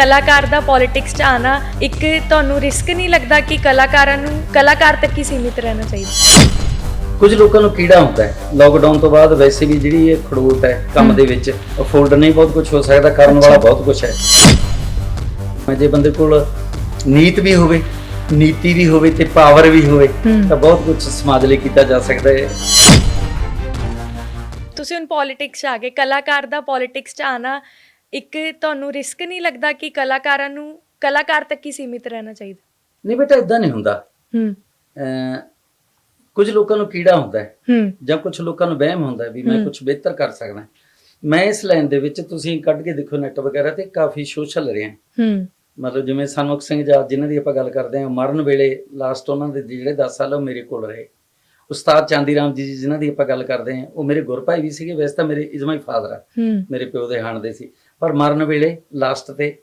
ਕਲਾਕਾਰ ਦਾ ਪੋਲਿਟਿਕਸ 'ਚ ਆਣਾ ਇੱਕ ਤੁਹਾਨੂੰ ਰਿਸਕ ਨਹੀਂ ਲੱਗਦਾ ਕਿ ਕਲਾਕਾਰਾਂ ਨੂੰ ਕਲਾਕਾਰ ਤੱਕ ਹੀ ਸੀਮਿਤ ਰਹਿਣਾ ਚਾਹੀਦਾ। ਕੁਝ ਲੋਕਾਂ ਨੂੰ ਕੀੜਾ ਹੁੰਦਾ ਹੈ। ਲਾਕਡਾਊਨ ਤੋਂ ਬਾਅਦ ਵੈਸੇ ਵੀ ਜਿਹੜੀ ਇਹ ਖੜੂਤ ਹੈ ਕੰਮ ਦੇ ਵਿੱਚ ਅਫੋਰਡ ਨਹੀਂ ਬਹੁਤ ਕੁਝ ਹੋ ਸਕਦਾ ਕਰਨ ਵਾਲਾ ਬਹੁਤ ਕੁਝ ਹੈ। ਮੈਂ ਜੇ ਬੰਦੇ ਕੋਲ ਨੀਤ ਵੀ ਹੋਵੇ ਨੀਤੀ ਵੀ ਹੋਵੇ ਤੇ ਪਾਵਰ ਵੀ ਹੋਵੇ ਹੂੰ। ਤਾਂ ਬਹੁਤ ਕੁਝ ਸਮਾਜ ਲਈ ਕੀਤਾ ਜਾ ਸਕਦਾ ਹੈ। ਤੁਸੀਂ ਹੁਣ ਪੋਲਿਟਿਕਸ 'ਚ ਆ ਗਏ ਕਲਾਕਾਰ ਦਾ ਪੋਲਿਟਿਕਸ 'ਚ ਆਣਾ ਇੱਕ ਤੁਹਾਨੂੰ ਰਿਸਕ ਨਹੀਂ ਲੱਗਦਾ ਕਿ ਕਲਾਕਾਰਾਂ ਨੂੰ ਕਲਾਕਾਰ ਤੱਕ ਹੀ ਸੀਮਿਤ ਰਹਿਣਾ ਚਾਹੀਦਾ? ਨਹੀਂ ਬੇਟਾ ਇਦਾਂ ਨਹੀਂ ਹੁੰਦਾ। ਹੂੰ। ਕੁਝ ਲੋਕਾਂ ਨੂੰ ਕੀੜਾ ਹੁੰਦਾ ਹੈ। ਹੂੰ। ਜਾਂ ਕੁਝ ਲੋਕਾਂ ਨੂੰ ਵਹਿਮ ਹੁੰਦਾ ਹੈ ਵੀ ਮੈਂ। ਕੁਝ ਬਿਹਤਰ ਕਰ ਸਕਦਾ ਮੈਂ ਇਸ ਲਾਈਨ ਦੇ ਵਿੱਚ ਤੁਸੀਂ ਕੱਢ ਕੇ ਦੇਖੋ ਨੈਟ ਵਗੈਰਾ ਤੇ ਕਾਫੀ ਸੋਸ਼ਲ ਰਿਹਾ ਹੂੰ। ਮਤਲਬ ਜਿਵੇਂ ਸਨਮੁਖ ਸਿੰਘ ਜਾਤ ਜਿਨ੍ਹਾਂ ਦੀ ਆਪਾਂ ਗੱਲ ਕਰਦੇ ਹਾਂ ਮਰਨ ਵੇਲੇ ਲਾਸਟ ਉਹਨਾਂ ਦੇ ਜਿਹੜੇ 10 ਸਾਲ ਉਹ ਮੇਰੇ ਕੋਲ ਰਹੇ। ਉਸਤਾਦ ਚਾਂਦੀ ਰਾਮ ਜੀ ਜਿਨ੍ਹਾਂ ਦੀ ਆਪਾਂ ਗੱਲ ਕਰਦੇ ਹਾਂ ਉਹ ਮੇਰੇ ਗੁਰਭਾਈ ਵੀ ਸੀਗੇ ਵੈਸੇ ਤਾਂ ਮੇਰੇ ਇਜ਼ ਮਾਈ ਫਾਦਰ ਆ। ਮੇਰੇ ਪਿਓ ਦੇ ਹਾਣ ਦੇ ਸੀ। ਪਰ ਮਰਨ ਵੇਲੇ ਲਾਸਟ ਤੇ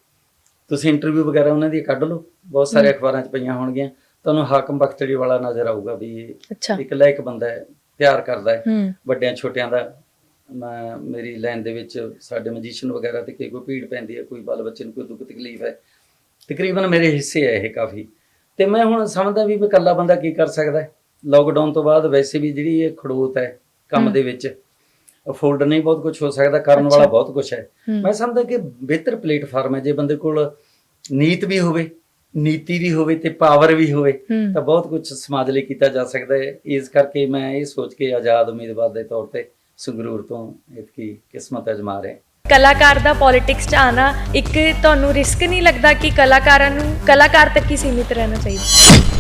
ਤੁਸੀਂ ਇੰਟਰਵਿਊ ਵਗੈਰਾ ਉਹਨਾਂ ਦੀ ਕੱਢ ਲਓ। ਬਹੁਤ ਸਾਰੇ। ਅਖਬਾਰਾਂ 'ਚ ਪਈਆਂ ਹੋਣਗੀਆਂ। ਤੁਹਾਨੂੰ ਹਾਕਮ ਬਖਤੜੀ ਵਾਲਾ ਨਜ਼ਰ ਆਊਗਾ ਵੀ ਇੱਕ ਲਾਇਕ ਬੰਦਾ ਹੈ ਪਿਆਰ ਕਰਦਾ ਹੈ ਵੱਡਿਆਂ ਛੋਟਿਆਂ ਦਾ। ਮੈਂ ਮੇਰੀ ਲਾਈਨ ਦੇ ਵਿੱਚ ਸਾਡੇ ਮਜੀਸ਼ੀਅਨ ਵਗੈਰਾ ਤੇ ਕੋਈ ਕੋਈ ਭੀੜ ਪੈਂਦੀ ਹੈ ਕੋਈ ਬਾਲ ਬੱਚੇ ਨੂੰ ਕੋਈ ਦੁੱਖ ਤਕਲੀਫ ਹੈ। ਤਕਰੀਬਨ ਮੇਰੇ ਹਿੱਸੇ ਹੈ ਇਹ ਕਾਫੀ। ਤੇ ਮੈਂ ਹੁਣ ਸਮਝਦਾ ਵੀ ਇਕੱਲਾ ਬੰਦਾ ਕੀ ਕਰ ਸਕਦਾ ਹੈ? ਲਾਕਡਾਊਨ ਤੋਂ ਬਾਅਦ ਵੈਸੇ ਵੀ ਜਿਹੜੀ ਇਹ ਖੜੂਤ ਹੈ ਕੰਮ। ਦੇ ਵਿੱਚ ਅਫੋਰਡ ਨਹੀਂ ਬਹੁਤ ਕੁਝ ਹੋ ਸਕਦਾ ਕਰਨ। ਵਾਲਾ ਬਹੁਤ ਕੁਝ ਹੈ। ਮੈਂ ਸਮਝਦਾ ਕਿ ਬਿਹਤਰ ਪਲੇਟਫਾਰਮ ਹੈ ਜੇ ਬੰਦੇ ਕੋਲ ਨੀਤ ਵੀ ਹੋਵੇ ਨੀਤੀ ਵੀ ਹੋਵੇ ਤੇ ਪਾਵਰ ਵੀ ਹੋਵੇ ਤਾਂ ਬਹੁਤ ਕੁਝ ਸਮਾਜ ਲਈ ਕੀਤਾ ਜਾ ਸਕਦਾ ਹੈ। ਇਸ ਕਰਕੇ ਮੈਂ ਇਹ ਸੋਚ ਕੇ ਆਜ਼ਾਦ ਉਮੀਦਵਾਰ ਦੇ ਤੌਰ ਤੇ ਸੰਗਰੂਰ ਤੋਂ ਇਤਕੀ ਕਿਸਮਤ ਅਜਮਾ ਰਿਹਾ ਕਲਾਕਾਰ ਦਾ ਪੋਲਿਟਿਕਸ 'ਚ ਆਣਾ ਇੱਕ ਤੁਹਾਨੂੰ ਰਿਸਕ ਨਹੀਂ ਲੱਗਦਾ ਕਿ ਕਲਾਕਾਰਾਂ ਨੂੰ ਕਲਾਕਾਰ ਤੱਕ ਹੀ ਸੀਮਿਤ ਰਹਿਣਾ ਚਾਹੀਦਾ।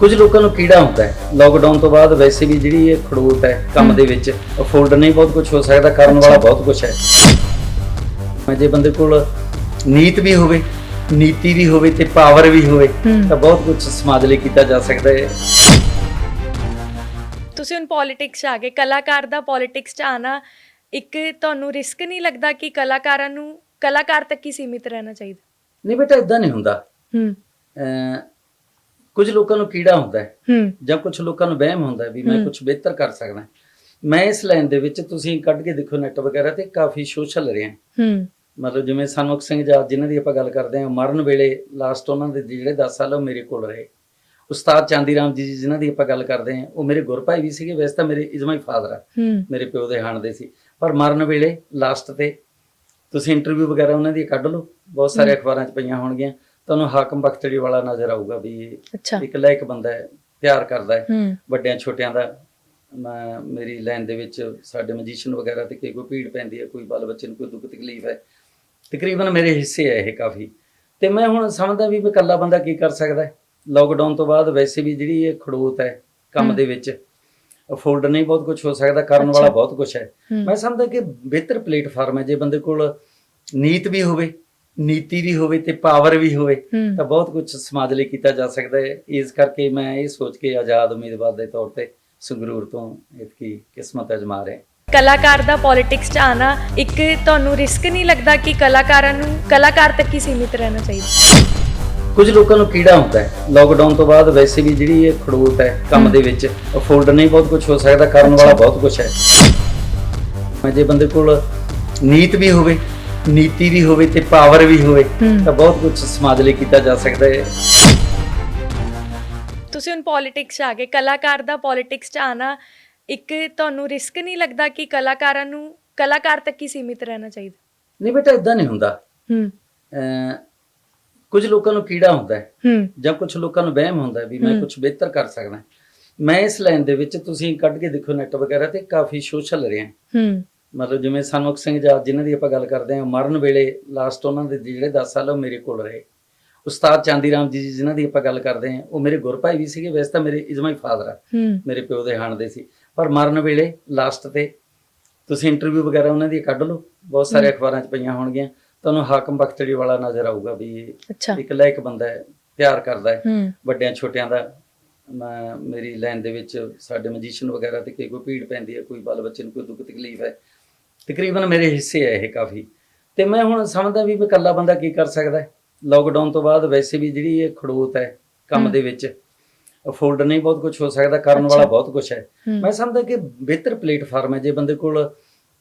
ਕੁਝ ਲੋਕਾਂ ਨੂੰ ਕੀੜਾ ਹੁੰਦਾ ਹੈ। ਲਾਕਡਾਊਨ ਤੋਂ ਬਾਅਦ ਵੈਸੇ ਵੀ ਜਿਹੜੀ ਇਹ ਖੜੂਤ ਹੈ ਕੰਮ। ਦੇ ਵਿੱਚ ਅਫੋਰਡ ਨਹੀਂ ਬਹੁਤ ਕੁਝ ਹੋ ਸਕਦਾ ਕਰਨ ਵਾਲਾ ਬਹੁਤ ਕੁਝ ਹੈ। ਮੈਂ ਜੇ ਬੰਦੇ ਕੋਲ ਨੀਤ ਵੀ ਹੋਵੇ ਨੀਤੀ ਵੀ ਹੋਵੇ ਤੇ ਪਾਵਰ ਵੀ ਹੋਵੇ ਤਾਂ ਬਹੁਤ ਕੁਝ ਸਮਾਜ ਲਈ ਕੀਤਾ ਜਾ ਸਕਦਾ ਹੈ। ਤੁਸੀਂ ਹੁਣ ਪੋਲਿਟਿਕਸ ਆ ਗਏ ਕਲਾਕਾਰ ਦਾ ਪੋਲਿਟਿਕਸ 'ਚ ਆਣਾ ਇੱਕ ਤੁਹਾਨੂੰ ਰਿਸਕ ਨਹੀਂ ਲੱਗਦਾ ਕਿ ਕਲਾਕਾਰਾਂ ਨੂੰ ਕਲਾਕਾਰ ਤੱਕ ਹੀ ਸੀਮਿਤ ਰਹਿਣਾ ਚਾਹੀਦਾ? ਨਹੀਂ ਬੇਟਾ ਇਦਾਂ ਨਹੀਂ ਹੁੰਦਾ। ਹੂੰ। ਕੁਝ ਲੋਕਾਂ ਨੂੰ ਕੀੜਾ ਹੁੰਦਾ ਹੈ ਜਾਂ ਕੁਝ ਲੋਕਾਂ ਨੂੰ ਵਹਿਮ ਹੁੰਦਾ ਵੀ ਮੈਂ। ਕੁਝ ਬਿਹਤਰ ਕਰ ਸਕਦਾ ਮੈਂ ਇਸ ਲਾਈਨ ਦੇ ਵਿੱਚ ਤੁਸੀਂ ਕੱਢ ਕੇ ਦੇਖੋ ਨੈਟ ਵਗੈਰਾ ਤੇ ਕਾਫੀ ਸੋਸ਼ਲ ਰਿਹਾ ਹੂੰ। ਮਤਲਬ ਜਿਵੇਂ ਸਨਮੁਖ ਸਿੰਘ ਜਾਤ ਜਿਨ੍ਹਾਂ ਦੀ ਆਪਾਂ ਗੱਲ ਕਰਦੇ ਹਾਂ ਮਰਨ ਵੇਲੇ ਲਾਸਟ ਉਹਨਾਂ ਦੇ ਜਿਹੜੇ 10 ਸਾਲ ਉਹ ਮੇਰੇ ਕੋਲ ਰਹੇ। ਉਸਤਾਦ ਚਾਂਦੀ ਰਾਮ ਜੀ ਜਿਨ੍ਹਾਂ ਦੀ ਆਪਾਂ ਗੱਲ ਕਰਦੇ ਹਾਂ ਉਹ ਮੇਰੇ ਗੁਰਭਾਈ ਵੀ ਸੀਗੇ ਵੈਸੇ ਤਾਂ ਮੇਰੇ ਇਜ਼ ਮਾਈ ਫਾਦਰ ਆ। ਮੇਰੇ ਪਿਓ ਦੇ ਹਾਣ ਦੇ ਸੀ। ਪਰ ਮਰਨ ਵੇਲੇ ਲਾਸਟ ਤੇ ਤੁਸੀਂ ਇੰਟਰਵਿਊ ਵਗੈਰਾ ਉਹਨਾਂ ਦੀ ਕੱਢ ਲਓ ਬਹੁਤ ਸਾਰੇ। ਅਖਬਾਰਾਂ 'ਚ ਪਈਆਂ ਹੋਣਗੀਆਂ। ਤੁਹਾਨੂੰ ਹਾਕਮ ਬਖਤੜੀ ਵਾਲਾ ਨਜ਼ਰ ਆਊਗਾ ਵੀ ਅੱਛਾ। ਇੱਕ ਬੰਦਾ ਹੈ ਪਿਆਰ ਕਰਦਾ ਹੈ। ਵੱਡਿਆਂ ਛੋਟਿਆਂ ਦਾ ਮੈਂ ਮੇਰੀ ਲਾਈਨ ਦੇ ਵਿੱਚ ਸਾਡੇ ਮਜੀਸ਼ੀਅਨ ਵਗੈਰਾ ਤੇ ਕੋਈ ਭੀੜ ਪੈਂਦੀ ਹੈ ਕੋਈ ਬਾਲ ਬੱਚੇ ਨੂੰ ਕੋਈ ਦੁੱਖ ਤਕਲੀਫ ਹੈ। ਤਕਰੀਬਨ ਮੇਰੇ ਹਿੱਸੇ ਹੈ ਇਹ ਕਾਫੀ। ਤੇ ਮੈਂ ਹੁਣ ਸਮਝਦਾ ਵੀ ਇਕੱਲਾ ਬੰਦਾ ਕੀ ਕਰ ਸਕਦਾ ਹੈ? ਲਾਕਡਾਊਨ ਤੋਂ ਬਾਅਦ ਵੈਸੇ ਵੀ ਜਿਹੜੀ ਇਹ ਖੜੂਤ ਹੈ ਕੰਮ। ਦੇ ਵਿੱਚ ਅਫੋਰਡ ਨਹੀਂ ਬਹੁਤ ਕੁਝ ਹੋ ਸਕਦਾ ਕਰਨ। ਵਾਲਾ ਬਹੁਤ ਕੁਝ ਹੂੰ। ਮੈਂ ਸਮਝਦਾ ਕਿ ਬਿਹਤਰ ਪਲੇਟਫਾਰਮ ਹੈ ਜੇ ਬੰਦੇ ਕੋਲ ਨੀਤ ਵੀ ਹੋਵੇ ਨੀਤੀ ਵੀ ਹੋਵੇ ਤੇ ਪਾਵਰ ਵੀ ਹੋਵੇ ਤਾਂ ਬਹੁਤ ਕੁਝ ਸਮਾਜ ਲਈ ਕੀਤਾ ਜਾ ਸਕਦਾ ਹੈ। ਇਸ ਕਰਕੇ ਮੈਂ ਇਹ ਸੋਚ ਕੇ ਆਜ਼ਾਦ ਉਮੀਦਵਾਰ ਦੇ ਤੌਰ ਤੇ ਸੰਗਰੂਰ ਤੋਂ ਇਤਕੀ ਕਿਸਮਤ ਅਜਮਾ ਰਿਹਾ ਕਲਾਕਾਰ ਦਾ ਪੋਲਿਟਿਕਸ 'ਚ ਆਣਾ ਇੱਕ ਤੁਹਾਨੂੰ ਰਿਸਕ ਨਹੀਂ ਲੱਗਦਾ ਕਿ ਕਲਾਕਾਰਾਂ ਨੂੰ ਕਲਾਕਾਰ ਤੱਕ ਹੀ ਸੀਮਿਤ ਰਹਿਣਾ ਚਾਹੀਦਾ। ਕੁਝ ਲੋਕਾਂ ਨੂੰ ਕੀੜਾ ਹੁੰਦਾ ਹੈ। ਲਾਕਡਾਊਨ ਤੋਂ ਬਾਅਦ ਵੈਸੇ ਵੀ ਜਿਹੜੀ ਇਹ ਖੜੂਤ ਹੈ ਕੰਮ। ਦੇ ਵਿੱਚ ਅਫੋਰਡ ਨਹੀਂ ਬਹੁਤ ਕੁਝ ਹੋ ਸਕਦਾ ਕਰਨ ਵਾਲਾ ਬਹੁਤ ਕੁਝ ਹੈ। ਮੈਂ ਜੇ ਬੰਦੇ ਕੋਲ ਨੀਤ ਵੀ ਹੋਵੇ ਨੀਤੀ ਵੀ ਹੋਵੇ ਤੇ ਪਾਵਰ ਵੀ ਹੋਵੇ ਤਾਂ ਬਹੁਤ ਕੁਝ ਸਮਾਜ ਲਈ ਕੀਤਾ ਜਾ ਸਕਦਾ ਹੈ। ਤੁਸੀਂ ਹੁਣ ਪੋਲਿਟਿਕਸ ਆ ਗਏ ਕਲਾਕਾਰ ਦਾ ਪੋਲਿਟਿਕਸ 'ਚ ਆਣਾ ਇੱਕ ਤੁਹਾਨੂੰ ਰਿਸਕ ਨਹੀਂ ਲੱਗਦਾ ਕਿ ਕਲਾਕਾਰਾਂ ਨੂੰ ਕਲਾਕਾਰ ਤੱਕ ਹੀ ਸੀਮਿਤ ਰਹਿਣਾ ਚਾਹੀਦਾ? ਨਹੀਂ ਬੇਟਾ ਇਦਾਂ ਨਹੀਂ ਹੁੰਦਾ। ਹੂੰ। ਕੁਝ ਲੋਕਾਂ ਨੂੰ ਕੀੜਾ ਹੁੰਦਾ ਹੈ। ਜਾਂ ਕੁਝ ਲੋਕਾਂ ਨੂੰ ਵਹਿਮ ਹੁੰਦਾ ਵੀ ਮੈਂ। ਕੁਝ ਬਿਹਤਰ ਕਰ ਸਕਦਾ। ਮੈਂ ਇਸ ਲਾਈਨ ਦੇ ਵਿੱਚ ਤੁਸੀਂ ਕੱਢ ਕੇ ਦੇਖੋ ਨੈਟ ਵਗੈਰਾ ਤੇ ਕਾਫੀ ਸੋਸ਼ਲ ਰਿਹਾ। ਹੂੰ। ਮਤਲਬ ਜਿਵੇਂ ਸਨਮੁਖ ਸਿੰਘ ਜਾਤ ਜਿਨ੍ਹਾਂ ਦੀ ਆਪਾਂ ਗੱਲ ਕਰਦੇ ਹਾਂ ਮਰਨ ਵੇਲੇ ਲਾਸਟ ਉਹਨਾਂ ਦੇ ਜਿਹੜੇ 10 ਸਾਲ ਉਹ ਮੇਰੇ ਕੋਲ ਰਹੇ। ਉਸਤਾਦ ਚਾਂਦੀ ਰਾਮ ਜੀ ਜਿਨ੍ਹਾਂ ਦੀ ਆਪਾਂ ਗੱਲ ਕਰਦੇ ਹਾਂ ਉਹ ਮੇਰੇ ਗੁਰਭਾਈ ਵੀ ਸੀਗੇ ਵੈਸੇ ਤਾਂ ਮੇਰੇ ਇਜ਼ ਮਾਈ ਫਾਦਰ ਆ ਮੇਰੇ ਪਿਓ ਦੇ ਹਾਣ ਦੇ ਸੀ। ਪਰ ਮਰਨ ਵੇਲੇ ਲਾਸਟ ਤੇ ਤੁਸੀਂ ਇੰਟਰਵਿਊ ਵਗੈਰਾ ਉਹਨਾਂ ਦੀ ਕੱਢ ਲਓ ਬਹੁਤ ਸਾਰੇ। ਅਖਬਾਰਾਂ 'ਚ ਪਈਆਂ ਹੋਣਗੀਆਂ ਤੁਹਾਨੂੰ ਹਾਕਮ ਬਖਤੜੀ ਵਾਲਾ ਨਜ਼ਰ ਆਊਗਾ ਵੀ ਅੱਛਾ। ਇੱਕ ਲਾਇਕ ਬੰਦਾ ਹੈ ਪਿਆਰ ਕਰਦਾ ਹੈ ਵੱਡਿਆਂ ਛੋਟਿਆਂ ਦਾ। ਮੈਂ ਮੇਰੀ ਲਾਈਨ ਦੇ ਵਿੱਚ ਸਾਡੇ ਮਜੀਸ਼ੀਅਨ ਵਗੈਰਾ ਤੇ ਕੋਈ ਕੋਈ ਭੀੜ ਪੈਂਦੀ ਹੈ ਕੋਈ ਬਾਲ ਬੱਚੇ ਨੂੰ ਕੋਈ ਦੁੱਖ ਤਕਲੀਫ ਹੈ ਤਕਰੀਬਨ ਮੇਰੇ ਹਿੱਸੇ ਹੈ ਇਹ ਕਾਫੀ। ਤੇ ਮੈਂ ਹੁਣ ਸਮਝਦਾ ਵੀ ਮੈਂ ਇਕੱਲਾ ਬੰਦਾ ਕੀ ਕਰ ਸਕਦਾ ਹੈ? ਲਾਕਡਾਊਨ ਤੋਂ ਬਾਅਦ ਵੈਸੇ ਵੀ ਜਿਹੜੀ ਇਹ ਖੜੂਤ ਹੈ ਕੰਮ। ਦੇ ਵਿੱਚ ਅਫੋਰਡ ਨਹੀਂ ਬਹੁਤ ਕੁਝ ਹੋ ਸਕਦਾ ਕਰਨ। ਵਾਲਾ ਬਹੁਤ ਕੁਝ ਹੈ। ਮੈਂ ਸਮਝਦਾ ਕਿ ਬਿਹਤਰ ਪਲੇਟਫਾਰਮ ਹੈ ਜੇ ਬੰਦੇ ਕੋਲ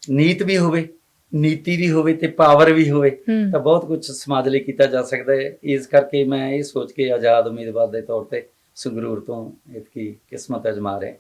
ਨੀਤ ਵੀ ਹੋਵੇ ਨੀਤੀ ਵੀ ਹੋਵੇ ਤੇ ਪਾਵਰ ਵੀ ਹੋਵੇ ਤਾਂ ਬਹੁਤ ਕੁਝ ਸਮਾਜ ਲਈ ਕੀਤਾ ਜਾ ਸਕਦਾ ਹੈ। ਇਸ ਕਰਕੇ ਮੈਂ ਇਹ ਸੋਚ ਕੇ ਆਜ਼ਾਦ ਉਮੀਦਵਾਰ ਦੇ ਤੌਰ ਤੇ ਸੰਗਰੂਰ ਤੋਂ ਇਤਕੀ ਕਿਸਮਤ ਅਜਮਾ ਰਿਹਾ